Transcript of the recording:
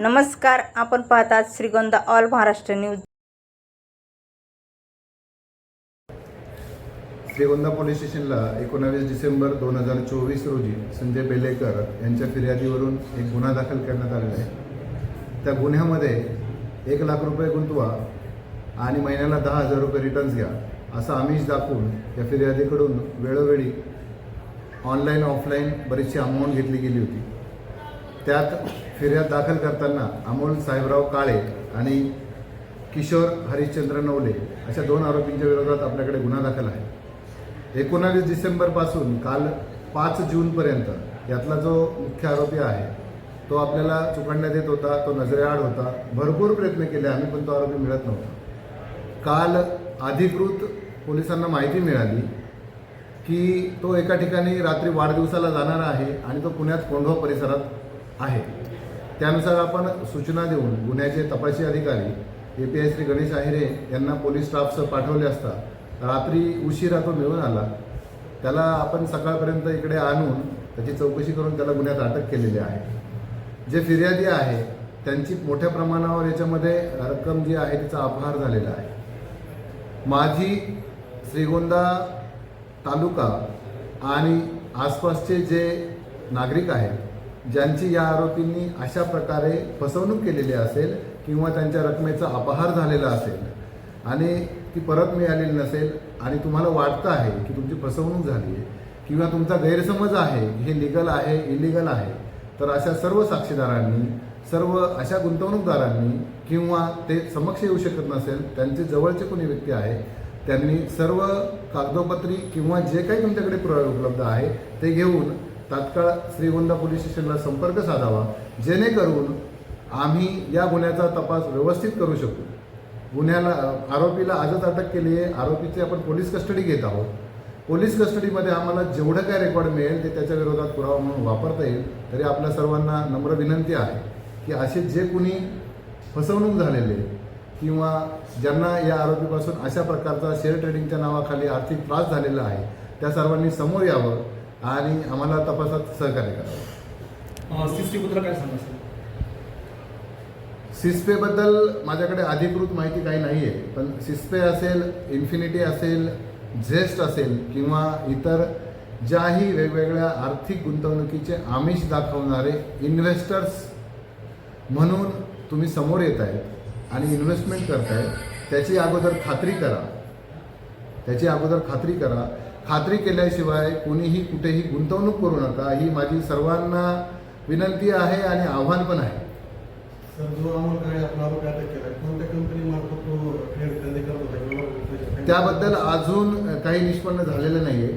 नमस्कार आपण पाहतात Shrigonda all Maharashtra news. Shrigonda police स्टेशनला एकोणावीस डिसेंबर दोन हजार चोवीस रोजी संजय बेलेकर यांच्या फिर्यादीवरून एक गुन्हा दाखल करण्यात आलेला आहे. त्या गुन्ह्यामध्ये एक लाख रुपये गुंतवा आणि महिन्याला दहा हजार रुपये रिटर्न्स घ्या असं आमिष दाखवून या फिर्यादीकडून वेळोवेळी ऑनलाईन ऑफलाईन बरीचशी अमाऊंट घेतली गेली होती. त्यात फिर्याद दाखल करताना अमोल साहेबराव काळे आणि किशोर हरिश्चंद्र नवले अशा दोन आरोपींच्या विरोधात आपल्याकडे गुन्हा दाखल आहे. एकोणावीस डिसेंबरपासून काल पाच जूनपर्यंत यातला जो मुख्य आरोपी आहे तो आपल्याला चुकंड्यात येत होता तो नजरेआड होता. भरपूर प्रयत्न केले आम्ही पण तो आरोपी मिळत नव्हता. काल अधिकृत पोलिसांना माहिती मिळाली की तो एका ठिकाणी रात्री वाढदिवसाला जाणार आहे आणि तो पुण्यात कोंढवा परिसरात आहे. त्यानुसार आपण सूचना देऊन गुन्ह्याचे तपासी अधिकारी A P I Shri Ganesh Ahire यांना पोलीस स्टाफसह पाठवले असता रात्री उशिरा तो मिळून आला. त्याला आपण सकाळपर्यंत इकडे आणून त्याची चौकशी करून त्याला गुन्ह्यात अटक केलेली आहे. जे फिर्यादी आहे त्यांची मोठ्या प्रमाणावर याच्यामध्ये रक्कम जी आहे तिचा अपहार झालेला आहे. माझी श्रीगोंदा तालुका आणि आसपासचे जे नागरिक आहेत ज्यांची या आरोपींनी अशा प्रकारे फसवणूक केलेली असेल किंवा त्यांच्या रकमेचा अपहार झालेला असेल आणि ती परत मिळालेली नसेल आणि तुम्हाला वाटतं आहे की तुमची फसवणूक झाली आहे किंवा तुमचा गैरसमज आहे हे लिगल आहे इलिगल आहे तर अशा सर्व साक्षीदारांनी सर्व अशा गुंतवणूकदारांनी किंवा ते समक्ष येऊ शकत नसेल त्यांचे जवळचे कोणी व्यक्ती आहे त्यांनी सर्व कागदोपत्री किंवा जे काही तुमच्याकडे पुरावे उपलब्ध आहे ते घेऊन तात्काळ श्रीगोंदा पोलीस स्टेशनला संपर्क साधावा जेणेकरून आम्ही या गुन्ह्याचा तपास व्यवस्थित करू शकू. गुन्ह्याला आरोपीला आजच अटक केली आहे. आरोपीची आपण पोलीस कस्टडी घेत आहोत. पोलीस कस्टडीमध्ये आम्हाला जेवढं काय रेकॉर्ड मिळेल ते त्याच्या विरोधात पुरावा म्हणून वापरता येईल. तरी आपल्या सर्वांना नम्र विनंती आहे की असे जे कुणी फसवणूक झालेले किंवा ज्यांना या आरोपीपासून अशा प्रकारचा शेअर ट्रेडिंगच्या नावाखाली आर्थिक त्रास झालेला आहे त्या सर्वांनी समोर यावं. आणि आम्हाला तपासात सहकार्य करावं सिस्टीबद्दल काय सांगा सिस्पेबद्दल माझ्याकडे अधिकृत माहिती काही नाही आहे पण सिस्पे असेल इन्फिनिटी असेल झेस्ट असेल किंवा इतर ज्याही वेगवेगळ्या आर्थिक गुंतवणुकीचे आमिष दाखवणारे इन्व्हेस्टर्स म्हणून तुम्ही समोर येत आहेत आणि इन्व्हेस्टमेंट करताय त्याची अगोदर खात्री करा. त्याची अगोदर खात्री करा खात्री केल्याशिवाय कोणीही कुठेही गुंतवणूक करू नका. ही माझी सर्वांना विनंती आहे आणि आव्हान पण आहे. त्याबद्दल अजून काही निष्पन्न झालेलं नाही आहे